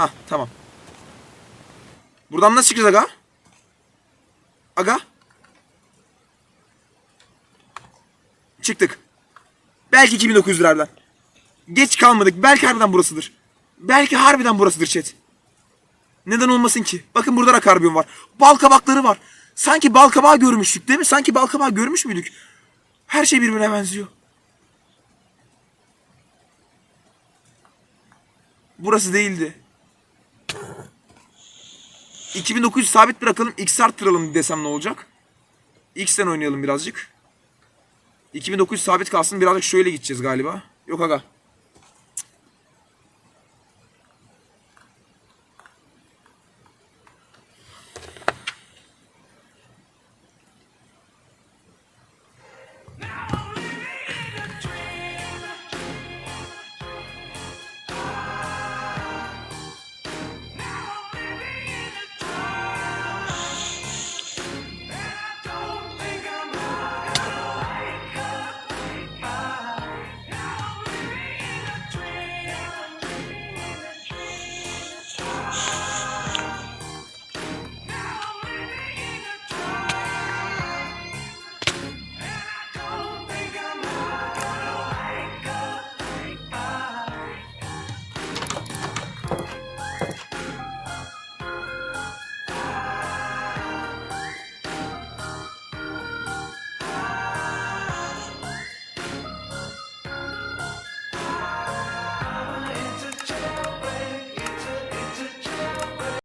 Ha tamam. Buradan nasıl çıkacağız aga? Aga? Çıktık. Belki 2900 liradan. Geç kalmadık. Belki harbiden burasıdır. Belki harbiden burasıdır chat. Neden olmasın ki? Bakın burada da karbon var. Bal kabakları var. Sanki bal kabağı görmüştük değil mi? Sanki bal kabağı görmüş müydük? Her şey birbirine benziyor. Burası değildi. 2900 sabit bırakalım. X arttıralım desem ne olacak? X'ten oynayalım birazcık. 2900 sabit kalsın. Birazcık şöyle gideceğiz galiba. Yok aga.